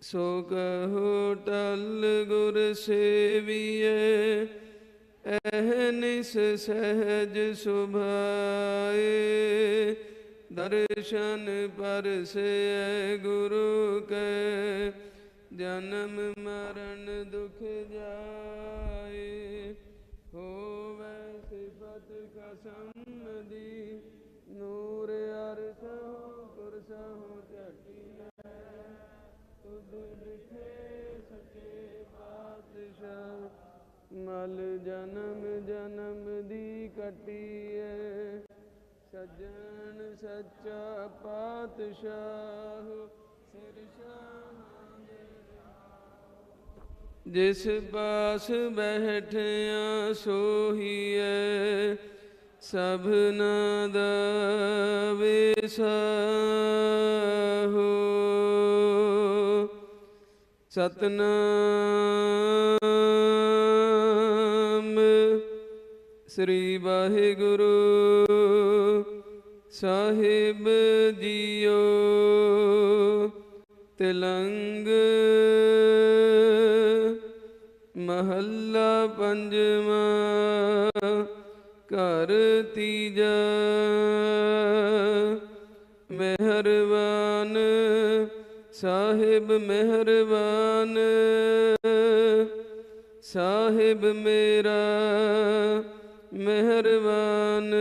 ਸੋ ਕਹੋ ਟਲ ਗੁਰ ਸੇਵੀਏ ਐਹਨਿਸ ਸਹਿਜ ਸੁਭਾਏ। ਦਰਸ਼ਨ ਪਰਸੈ ਗੁਰੂ ਕੈ, ਜਨਮ ਮਰਨ ਦੁਖ ਜਾਏ। ਹੋਵੇ ਸਿਫਤ ਕਸਮ ਦੀ ਨੂਰ ਮਲ ਜਨਮ ਜਨਮ ਦੀ ਕਟੀਏ ਸਜਣ ਸੱਚਾ ਪਾਤਸ਼ਾਹ, ਸਿਰ ਸ਼ਾਹਾਂ ਜਿਸ ਪਾਸ ਬੈਠਿਆ ਸੋਹੀਐ ਸਭਨਾ ਦਾ ਵਿਸਾਹੋ। ਸਤਨਾਮ ਸ੍ਰੀ ਵਾਹਿਗੁਰੂ ਸਾਹਿਬ ਜੀਓ ਤਿਲੰਗ ਮਹੱਲਾ ਪੰਜਵਾਂ ਘਰ ਤੀਜਾ ਮਿਹਰਬਾਨ ਸਾਹਿਬ ਮਿਹਰਬਾਨ ਸਾਹਿਬ ਮੇਰਾ ਮਿਹਰਬਾਨ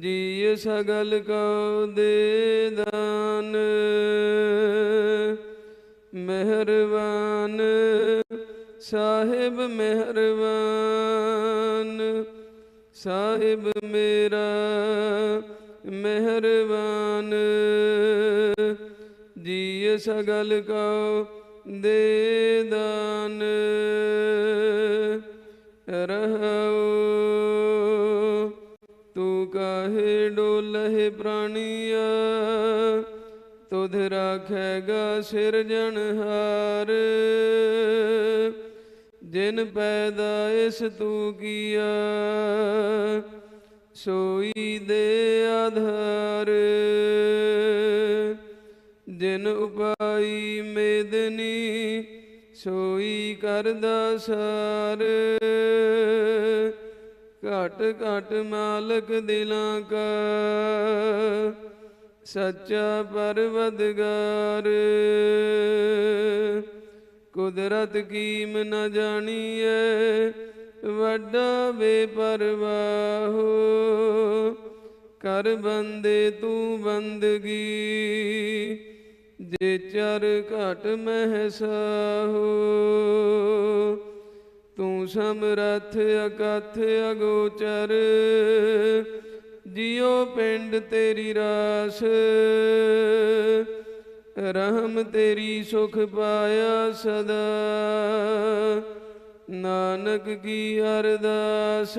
ਜੀ ਸਗਲ ਕਉ ਦੇ ਦਾਨ। ਮਿਹਰਬਾਨ, ਸਾਹਿਬ ਮਿਹਰਬਾਨ, ਸਾਹਿਬ ਮੇਰਾ ਮਿਹਰਬਾਨ। ਜੀ ਸਗਲ ਕਉ ਦੇ ਦਾਨ। ਰਹਉ। ਤੂੰ ਕਾਹੇ ਡੋਲਹਿ ਪ੍ਰਾਣੀਆ, ਤੁਧ ਰਾਖੇਗਾ ਸਿਰਜਣਹਾਰ ਜਿਨ ਪੈਦਾ ਇਸ ਤੂੰ ਕੀਆ, ਸੋਈ ਦੇ ਆਧਾਰ। ਜਿਨ ਉਪਾਈ ਮੇਦਨੀ ਸੋਈ ਕਰਦਾ ਸਾਰ। ਘਟ ਘਟ ਮਾਲਕ ਦਿਲਾਂ ਕਾ ਸੱਚਾ ਪਰਵਦਗਾਰ ਕੁਦਰਤ ਕੀਮ ਨ ਜਾਣੀਐ, ਵੱਡਾ ਬੇਪਰਵਾਹੋ। ਕਰ ਬੰਦੇ ਤੂੰ ਬੰਦਗੀ। ਜੇ ਚਰ ਘਟ ਮਹਿਸਾਹੋ ਤੂੰ ਸਮਰਥ ਅਕਥ ਅਗੋਚਰ, ਜਿਉ ਪਿੰਡ ਤੇਰੀ ਰਾਸ। ਰਹਿਮ ਤੇਰੀ ਸੁਖ ਪਾਇਆ ਸਦਾ। ਨਾਨਕ ਕੀ ਅਰਦਾਸ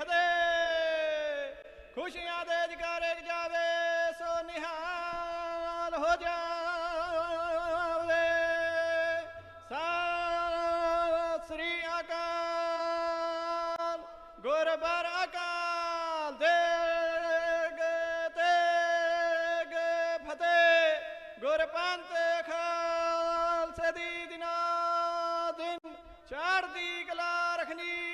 ਫਤਿਹ। ਖੁਸ਼ੀਆਂ ਦੇ ਜਗਾਰੇ ਜਾਵੇ, ਸੋ ਨਿਹਾਲ ਹੋ ਜਾਵੇ। ਸਤਿ ਸ੍ਰੀ ਅਕਾਲ, ਗੁਰਬਰ ਅਕਾਲ ਦੇਗ ਤੇਗ ਫਤਿਹ। ਗੁਰਪੰਥ ਖਾਲਸੇ ਦੀ ਦਿਨਾ ਦਿਨ ਚੜ੍ਹਦੀ ਕਲਾ ਰਖਣੀ